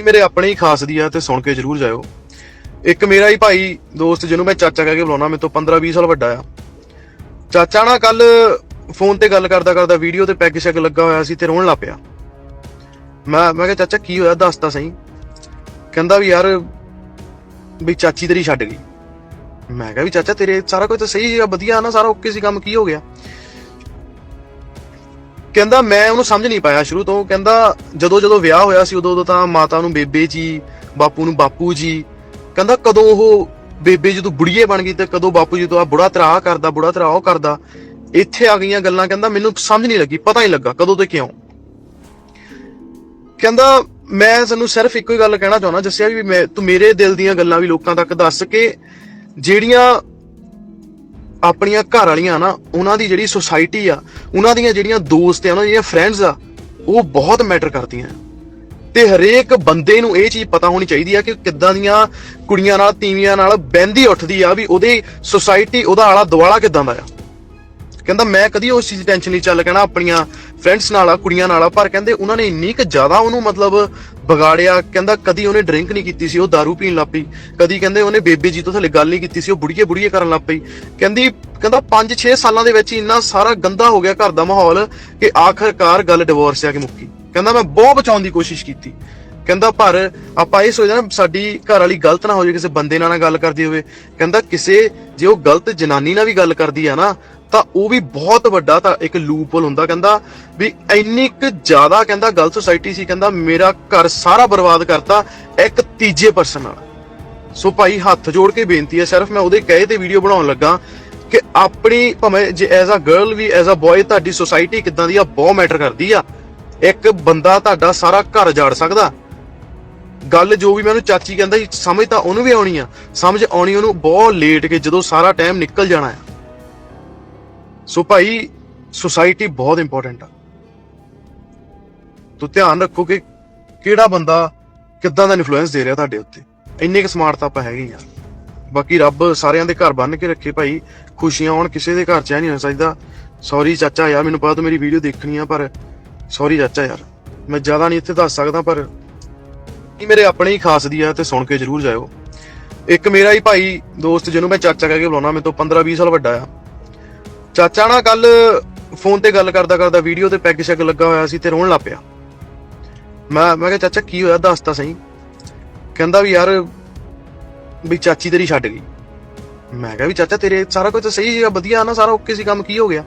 ਇਹ ਮੇਰੇ ਆਪਣੇ ਹੀ ਖਾਸ ਦੀ ਆ ਤੇ ਸੁਣ ਕੇ ਜਰੂਰ ਜਾਇਓ। ਇੱਕ ਮੇਰਾ ਹੀ ਭਾਈ ਦੋਸਤ ਜਿਹਨੂੰ ਮੈਂ ਚਾਚਾ ਕਹਿ ਕੇ ਬੁਲਾਉਣਾ, ਮੇਰੇ ਤੋਂ 15 20 ਸਾਲ ਵੱਡਾ ਆ। ਚਾਚਾ ਨਾ ਕੱਲ ਫੋਨ ਤੇ ਗੱਲ ਕਰਦਾ ਕਰਦਾ ਵੀਡੀਓ ਤੇ ਪੈਗ ਸ਼ੈਗ ਲੱਗਾ ਹੋਇਆ ਸੀ ਤੇ ਰੋਣ ਲੱਗ ਪਿਆ। ਮੈਂ ਮੈਂ ਕਿਹਾ, ਚਾਚਾ ਕੀ ਹੋਇਆ, ਦੱਸ ਤਾਂ ਸਹੀ। ਕਹਿੰਦਾ ਵੀ ਯਾਰ ਵੀ ਚਾਚੀ ਤੇਰੀ ਛੱਡ ਗਈ। ਮੈਂ ਕਿਹਾ ਵੀ ਚਾਚਾ ਤੇਰੇ ਸਾਰਾ ਕੁਝ ਤਾਂ ਸਹੀ ਆ, ਵਧੀਆ ਨਾ, ਸਾਰਾ ਓਕੇ ਸੀ, ਕੰਮ ਕੀ ਹੋ ਗਿਆ? ਕਹਿੰਦਾ ਮੈਂ ਉਹਨੂੰ ਸਮਝ ਨਹੀਂ ਪਾਇਆ ਸ਼ੁਰੂ ਤੋਂ। ਕਹਿੰਦਾ ਜਦੋਂ ਜਦੋਂ ਵਿਆਹ ਹੋਇਆ ਸੀ ਉਦੋਂ ਉਦੋਂ ਤਾਂ ਮਾਤਾ ਨੂੰ ਬੇਬੇ ਜੀ, ਬਾਪੂ ਨੂੰ ਬਾਪੂ ਜੀ। ਕਹਿੰਦਾ ਕਦੋਂ ਉਹ ਬੇਬੇ ਜਦੋਂ ਬੁੜੀਏ ਬਣ ਗਈ ਤੇ ਕਦੋਂ ਬਾਪੂ ਜੀ ਤੋਂ ਆ ਬੁੜਾ ਤਰਾ ਕਰਦਾ, ਬੁੜਾ ਤਰਾ ਉਹ ਕਰਦਾ। ਇੱਥੇ ਆ ਗਈਆਂ ਗੱਲਾਂ ਕਹਿੰਦਾ ਮੈਨੂੰ ਸਮਝ ਨਹੀਂ ਲੱਗੀ, ਪਤਾ ਨਹੀਂ ਲੱਗਾ ਕਦੋਂ ਤੇ ਕਿਉਂ। ਕਹਿੰਦਾ ਮੈਂ ਤੁਹਾਨੂੰ ਸਿਰਫ ਇੱਕੋ ਹੀ ਗੱਲ ਕਹਿਣਾ ਚਾਹੁੰਦਾ, ਦੱਸਿਆ ਵੀ ਮੈਂ ਤੂੰ ਮੇਰੇ ਦਿਲ ਦੀਆਂ ਗੱਲਾਂ ਵੀ ਲੋਕਾਂ ਤੱਕ ਦੱਸ ਕੇ ਜਿਹੜੀਆਂ ਆਪਣੀਆਂ ਘਰ ਵਾਲੀਆਂ ਨਾ, ਉਹਨਾਂ ਦੀ ਜਿਹੜੀ ਸੁਸਾਇਟੀ ਆ, ਉਹਨਾਂ ਦੀਆਂ ਜਿਹੜੀਆਂ ਦੋਸਤ ਆ ਉਹਨਾਂ ਦੀਆਂ ਫਰੈਂਡਸ ਆ, ਉਹ ਬਹੁਤ ਮੈਟਰ ਕਰਦੀਆਂ ਤੇ ਹਰੇਕ ਬੰਦੇ ਨੂੰ ਇਹ ਚੀਜ਼ ਪਤਾ ਹੋਣੀ ਚਾਹੀਦੀ ਆ ਕਿ ਕਿੱਦਾਂ ਦੀਆਂ ਕੁੜੀਆਂ ਨਾਲ, ਤੀਵੀਆਂ ਨਾਲ ਬਹਿੰਦੀ ਉੱਠਦੀ ਆ ਵੀ ਉਹਦੀ ਸੁਸਾਇਟੀ ਉਹਦਾ ਆਲਾ ਦੁਆਲਾ ਕਿੱਦਾਂ ਦਾ ਆ। ਕਹਿੰਦਾ, ਮੈਂ ਕਦੀ ਉਸ ਚੀਜ਼ ਦੀ ਟੈਨਸ਼ਨ ਨਹੀਂ, ਚੱਲ ਕਹਿਣਾ ਆਪਣੀਆਂ ਫਰੈਂਡਸ ਨਾਲ ਆ, ਕੁੜੀਆਂ ਨਾਲ ਆ, ਪਰ ਕਹਿੰਦੇ, ਉਹਨਾਂ ਨੇ ਇੰਨੀ ਕਿ ਜ਼ਿਆਦਾ ਉਹਨੂੰ ਮਤਲਬ ਵਿਗਾੜਿਆ, ਕਹਿੰਦਾ ਕਦੀ ਉਹਨੇ ਡਰਿੰਕ ਨਹੀਂ ਕੀਤੀ ਸੀ, ਉਹ दारू ਪੀਣ ਲੱਗ ਪਈ। ਕਦੀ ਕਹਿੰਦੇ ਉਹਨੇ ਬੇਬੇ ਜੀ ਤੋਂ ਥੱਲੇ ਗੱਲ ਨਹੀਂ ਕੀਤੀ ਸੀ, ਉਹ ਬੁੜੀਏ ਬੁੜੀਏ ਕਰਨ ਲੱਗ ਪਈ। ਕਹਿੰਦੀ, ਕਹਿੰਦਾ 5-6 ਸਾਲਾਂ ਦੇ ਵਿੱਚ ਇੰਨਾ ਸਾਰਾ ਗੰਦਾ ਹੋ ਗਿਆ ਘਰ ਦਾ ਮਾਹੌਲ ਕਿ ਆਖਰਕਾਰ ਗੱਲ ਡਿਵੋਰਸ ਆ ਕੇ ਮੁੱਕੀ। ਕਹਿੰਦਾ, ਮੈਂ ਬਹੁਤ ਬਚਾਉਣ ਦੀ ਕੋਸ਼ਿਸ਼ ਕੀਤੀ। ਕਹਿੰਦਾ ਪਰ ਆਪਾਂ ਇਹ ਸੋਚਦੇ ਨਾ, ਸਾਡੀ ਘਰ ਵਾਲੀ ਗਲਤ ਨਾ ਹੋ ਜਾਵੇ, ਕਿਸੇ ਬੰਦੇ ਨਾਲ ਨਾ ਗੱਲ ਕਰਦੀ ਹੋਵੇ। ਕਹਿੰਦਾ ਕਿਸੇ ਜੇ ਉਹ ਗਲਤ ਜਨਾਨੀ ਨਾਲ ਵੀ ਗੱਲ ਕਰਦੀ ਆ ਨਾ, ਤਾਂ ਉਹ ਵੀ ਬਹੁਤ ਵੱਡਾ ਤਾਂ ਇੱਕ ਲੂਪਹੋਲ ਹੁੰਦਾ। ਕਹਿੰਦਾ ਵੀ ਇੰਨੀ ਕੁ ਜ਼ਿਆਦਾ ਕਹਿੰਦਾ ਗਲਤ ਸੁਸਾਇਟੀ ਸੀ। ਕਹਿੰਦਾ ਮੇਰਾ ਘਰ ਸਾਰਾ ਬਰਬਾਦ ਕਰਤਾ ਇੱਕ ਤੀਜੇ ਪਰਸਨ ਨਾਲ। ਸੋ ਭਾਈ ਹੱਥ ਜੋੜ ਕੇ ਬੇਨਤੀ ਹੈ, ਸਿਰਫ ਮੈਂ ਉਹਦੇ ਕਹੇ ਤੇ ਵੀਡੀਓ ਬਣਾਉਣ ਲੱਗਾ ਕਿ ਆਪਣੀ ਭਾਵੇਂ ਜੇ ਐਜ਼ ਅ ਗਰਲ ਵੀ ਐਜ਼ ਅ ਬॉय ਤੁਹਾਡੀ ਸੁਸਾਇਟੀ ਕਿੱਦਾਂ ਦੀ ਆ, ਬਹੁਤ ਮੈਟਰ ਕਰਦੀ ਆ। ਇੱਕ ਬੰਦਾ ਤੁਹਾਡਾ ਸਾਰਾ ਘਰ ਜਾੜ ਸਕਦਾ। ਗੱਲ ਜੋ ਵੀ ਮੈਨੂੰ ਚਾਚੀ ਕਹਿੰਦਾ ਸੀ, ਸਮਝ ਤਾਂ ਉਹਨੂੰ ਵੀ ਆਉਣੀ ਆ। ਸਮਝ ਆਉਣੀ ਉਹਨੂੰ ਬਹੁਤ ਲੇਟ ਕੇ ਜਦੋਂ ਸਾਰਾ ਟਾਈਮ ਨਿਕਲ ਜਾਣਾ ਆ। ਸੋ ਭਾਈ ਸੁਸਾਇਟੀ ਬਹੁਤ ਇੰਪੋਰਟੈਂਟ ਆ। ਤੋ ਧਿਆਨ ਰੱਖੋ ਕਿ ਕਿਹੜਾ ਬੰਦਾ ਕਿੱਦਾਂ ਦਾ ਇਨਫਲੂਐਂਸ ਦੇ ਰਿਹਾ ਤੁਹਾਡੇ ਉੱਤੇ। ਇੰਨੇ ਕੁ ਸਮਾਰਟ ਤਾਂ ਆਪਾਂ ਹੈਗੇ ਯਾਰ ਬਾਕੀ ਰੱਬ ਸਾਰਿਆਂ ਦੇ ਘਰ ਬੰਨ ਕੇ ਰੱਖੇ ਭਾਈ, ਖੁਸ਼ੀਆਂ ਆਉਣ ਕਿਸੇ ਦੇ ਘਰ ਚ ਐ ਨਹੀਂ ਹੋਣਾ ਚਾਹੀਦਾ। ਸੌਰੀ ਚਾਚਾ ਯਾਰ, ਮੈਨੂੰ ਪਤਾ ਤੂੰ ਮੇਰੀ ਵੀਡੀਓ ਦੇਖਣੀ ਆ, ਪਰ ਸੌਰੀ ਚਾਚਾ ਯਾਰ। ਮੈਂ ਜ਼ਿਆਦਾ ਨਹੀਂ ਇੱਥੇ ਦੱਸ ਸਕਦਾ, ਪਰ ਇਹ ਮੇਰੇ ਆਪਣੇ ਹੀ ਖਾਸ ਦੀ ਆ ਤੇ ਸੁਣ ਕੇ ਜਰੂਰ ਜਾਇਓ। ਇੱਕ ਮੇਰਾ ਹੀ ਭਾਈ ਦੋਸਤ ਜਿਹਨੂੰ ਮੈਂ ਚਾਚਾ ਕਹਿ ਕੇ ਬੁਲਾਉਣਾ, ਮੇਰੇ ਤੋਂ 15 20 ਸਾਲ ਵੱਡਾ ਆ। ਚਾਚਾ ਨਾ ਕੱਲ ਫੋਨ ਤੇ ਗੱਲ ਕਰਦਾ ਕਰਦਾ ਵੀਡੀਓ ਤੇ ਪੈਗ ਸ਼ੈਗ ਲੱਗਾ ਹੋਇਆ ਸੀ ਤੇ ਰੋਣ ਲੱਗ ਪਿਆ। ਮੈਂ ਮੈਂ ਕਿਹਾ, ਚਾਚਾ ਕੀ ਹੋਇਆ, ਦੱਸ ਤਾਂ ਸਹੀ। ਕਹਿੰਦਾ ਵੀ ਯਾਰ ਵੀ ਚਾਚੀ ਤੇਰੀ ਛੱਡ ਗਈ। ਮੈਂ ਕਿਹਾ ਵੀ ਚਾਚਾ ਤੇਰੇ ਸਾਰਾ ਕੁਝ ਤਾਂ ਸਹੀ ਸੀਗਾ, ਵਧੀਆ ਨਾ, ਸਾਰਾ ਓਕੇ ਸੀ, ਕੰਮ ਕੀ ਹੋ ਗਿਆ?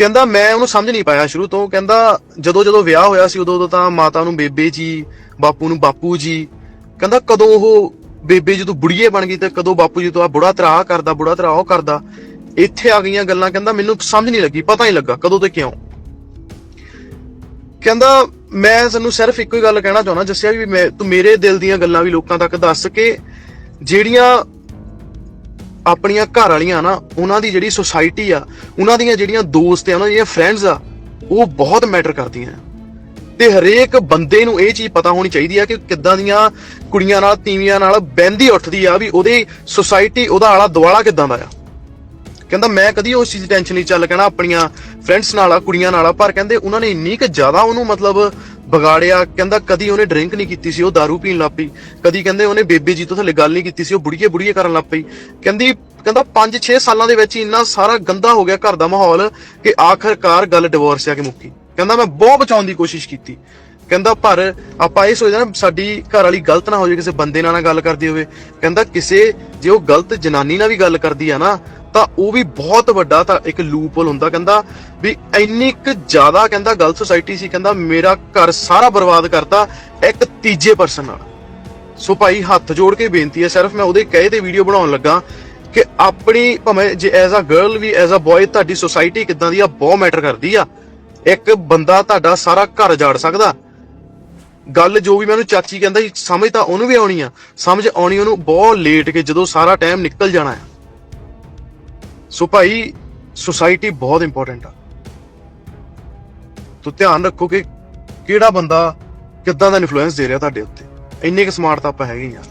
ਕਹਿੰਦਾ ਮੈਂ ਉਹਨੂੰ ਸਮਝ ਨਹੀਂ ਪਾਇਆ ਸ਼ੁਰੂ ਤੋਂ। ਕਹਿੰਦਾ ਜਦੋਂ ਜਦੋਂ ਵਿਆਹ ਹੋਇਆ ਸੀ ਉਦੋਂ ਉਦੋਂ ਤਾਂ ਮਾਤਾ ਨੂੰ ਬੇਬੇ ਜੀ, ਬਾਪੂ ਨੂੰ ਬਾਪੂ ਜੀ। ਕਹਿੰਦਾ ਕਦੋਂ ਉਹ ਬੇਬੇ ਜਦੋਂ ਬੁੜੀਏ ਬਣ ਗਈ ਤੇ ਕਦੋਂ ਬਾਪੂ ਜੀ ਤੋਂ ਆ ਬੁੜਾ ਤਰਾ ਕਰਦਾ, ਬੁੜਾ ਤਰਾ ਉਹ ਕਰਦਾ। ਇੱਥੇ ਆ ਗਈਆਂ ਗੱਲਾਂ ਕਹਿੰਦਾ ਮੈਨੂੰ ਸਮਝ ਨਹੀਂ ਲੱਗੀ, ਪਤਾ ਨਹੀਂ ਲੱਗਾ ਕਦੋਂ ਤੇ ਕਿਉਂ। ਕਹਿੰਦਾ ਮੈਂ ਤੁਹਾਨੂੰ ਸਿਰਫ ਇੱਕੋ ਹੀ ਗੱਲ ਕਹਿਣਾ ਚਾਹੁੰਦਾ, ਦੱਸਿਆ ਵੀ ਮੈਂ ਤੂੰ ਮੇਰੇ ਦਿਲ ਦੀਆਂ ਗੱਲਾਂ ਵੀ ਲੋਕਾਂ ਤੱਕ ਦੱਸ ਕੇ ਜਿਹੜੀਆਂ ਆਪਣੀਆਂ ਘਰ ਵਾਲੀਆਂ ਨਾ, ਉਹਨਾਂ ਦੀ ਜਿਹੜੀ ਸੁਸਾਇਟੀ ਆ, ਉਹਨਾਂ ਦੀਆਂ ਜਿਹੜੀਆਂ ਦੋਸਤ ਆ, ਉਹਨਾਂ ਦੀਆਂ ਫਰੈਂਡਸ ਆ, ਉਹ ਬਹੁਤ ਮੈਟਰ ਕਰਦੀਆਂ। ਤੇ ਹਰੇਕ ਬੰਦੇ ਨੂੰ ਇਹ ਚੀਜ਼ ਪਤਾ ਹੋਣੀ ਚਾਹੀਦੀ ਆ ਕਿ ਕਿੱਦਾਂ ਦੀਆਂ ਕੁੜੀਆਂ ਨਾਲ, ਤੀਵੀਆਂ ਨਾਲ ਬਹਿੰਦੀ ਉੱਠਦੀ ਆ ਵੀ ਉਹਦੀ ਸੁਸਾਇਟੀ ਉਹਦਾ ਆਲਾ ਦੁਆਲਾ ਕਿੱਦਾਂ ਦਾ ਆ। ਕਹਿੰਦਾ, ਮੈਂ ਕਦੀ ਉਸ ਚੀਜ਼ ਦੀ ਟੈਨਸ਼ਨ ਨਹੀਂ, ਚੱਲ ਕਹਿਣਾ ਆਪਣੀਆਂ ਫਰੈਂਡਸ ਨਾਲ ਆ, ਕੁੜੀਆਂ ਨਾਲ ਆ, ਪਰ ਕਹਿੰਦੇ ਉਹਨਾਂ ਨੇ ਇੰਨੀ ਕਿ ਜ਼ਿਆਦਾ ਉਹਨੂੰ ਮਤਲਬ ਵਿਗਾੜਿਆ। ਕਹਿੰਦਾ, ਕਦੀ ਉਹਨੇ ਡਰਿੰਕ ਨਹੀਂ ਕੀਤੀ ਸੀ, ਉਹ दारू ਪੀਣ ਲੱਗ ਪਈ। ਕਦੀ ਕਹਿੰਦੇ ਉਹਨੇ ਬੇਬੇ ਜੀ ਤੋਂ ਥੱਲੇ ਗੱਲ ਨਹੀਂ ਕੀਤੀ ਸੀ, ਉਹ ਬੁੜੀਏ ਬੁੜੀਏ ਕਰਨ ਲੱਗ ਪਈ। ਕਹਿੰਦੀ, ਕਹਿੰਦਾ 5-6 ਸਾਲਾਂ ਦੇ ਵਿੱਚ ਇੰਨਾ ਸਾਰਾ ਗੰਦਾ ਹੋ ਗਿਆ ਘਰ ਦਾ ਮਾਹੌਲ ਕਿ ਆਖਰਕਾਰ ਗੱਲ ਡਿਵੋਰਸ ਆ ਕੇ ਮੁੱਕੀ। ਕਹਿੰਦਾ, ਮੈਂ ਬਹੁਤ ਬਚਾਉਣ ਦੀ ਕੋਸ਼ਿਸ਼ ਕੀਤੀ। ਕਹਿੰਦਾ, ਪਰ ਆਪਾਂ ਇਹ ਸੋਚਦੇ ਨਾ, ਸਾਡੀ ਘਰ ਵਾਲੀ ਗਲਤ ਨਾ ਹੋ ਜਾਵੇ, ਕਿਸੇ ਬੰਦੇ ਨਾਲ ਨਾ ਗੱਲ ਕਰਦੀ ਹੋਵੇ। ਕਹਿੰਦਾ, ਕਿਸੇ, ਜੇ ਉਹ ਗਲਤ ਜਨਾਨੀ ਨਾਲ ਵੀ ਗੱਲ ਕਰਦੀ ਆ ਨਾ ਤਾਂ ਉਹ ਵੀ ਬਹੁਤ ਵੱਡਾ ਤਾਂ ਇੱਕ ਲੂਪਹੋਲ ਹੁੰਦਾ ਕਹਿੰਦਾ ਵੀ ਇੰਨੀ ਕੁ ਜ਼ਿਆਦਾ ਕਹਿੰਦਾ ਗਲਤ ਸੁਸਾਇਟੀ ਸੀ ਕਹਿੰਦਾ ਮੇਰਾ ਘਰ ਸਾਰਾ ਬਰਬਾਦ ਕਰਤਾ ਇੱਕ ਤੀਜੇ ਪਰਸਨ ਨਾਲ। ਸੋ ਭਾਈ ਹੱਥ ਜੋੜ ਕੇ ਬੇਨਤੀ ਹੈ ਸਿਰਫ ਮੈਂ ਉਹਦੇ ਕਹੇ ਤੇ ਵੀਡੀਓ ਬਣਾਉਣ ਲੱਗਾ ਕਿ ਆਪਣੀ ਭਾਵੇਂ ਜੇ ਐਜ਼ ਅ ਗਰਲ ਵੀ ਐਜ਼ ਅ ਬॉय ਤੁਹਾਡੀ ਸੁਸਾਇਟੀ ਕਿੱਦਾਂ ਦੀ ਆ, ਬਹੁਤ ਮੈਟਰ ਕਰਦੀ ਆ। ਇੱਕ ਬੰਦਾ ਤੁਹਾਡਾ ਸਾਰਾ ਘਰ ਜਾੜ ਸਕਦਾ। ਗੱਲ ਜੋ ਵੀ ਮੈਨੂੰ ਚਾਚੀ ਕਹਿੰਦਾ ਸੀ, ਸਮਝ ਤਾਂ ਉਹਨੂੰ ਵੀ ਆਉਣੀ ਆ। ਸਮਝ ਆਉਣੀ ਉਹਨੂੰ ਬਹੁਤ ਲੇਟ ਕੇ ਜਦੋਂ ਸਾਰਾ ਟਾਈਮ ਨਿਕਲ ਜਾਣਾ ਆ। ਸੋ ਭਾਈ ਸੁਸਾਇਟੀ ਬਹੁਤ ਇੰਪੋਰਟੈਂਟ ਆ। ਤੋ ਧਿਆਨ ਰੱਖੋ ਕਿ ਕਿਹੜਾ ਬੰਦਾ ਕਿੱਦਾਂ ਦਾ ਇਨਫਲੂਐਂਸ ਦੇ ਰਿਹਾ ਤੁਹਾਡੇ ਉੱਤੇ। ਇੰਨੇ ਕੁ ਸਮਾਰਟ ਤਾਂ ਆਪਾਂ ਹੈਗੇ ਹੀ ਆ।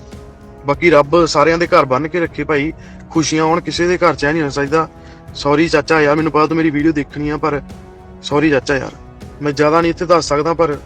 ਬਾਕੀ ਰੱਬ ਸਾਰਿਆਂ ਦੇ ਘਰ ਬੰਨ ਕੇ ਰੱਖੇ ਭਾਈ, ਖੁਸ਼ੀਆਂ ਆਉਣ ਕਿਸੇ ਦੇ ਘਰ ਚ ਐ ਨਹੀਂ ਹੋਣਾ ਚਾਹੀਦਾ। ਸੌਰੀ ਚਾਚਾ ਯਾਰ, ਮੈਨੂੰ ਪਤਾ ਤੂੰ ਮੇਰੀ ਵੀਡੀਓ ਦੇਖਣੀ ਆ, ਪਰ ਸੌਰੀ ਚਾਚਾ ਯਾਰ। ਮੈਂ ਜ਼ਿਆਦਾ ਨਹੀਂ ਇੱਥੇ ਦੱਸ ਸਕਦਾ, ਪਰ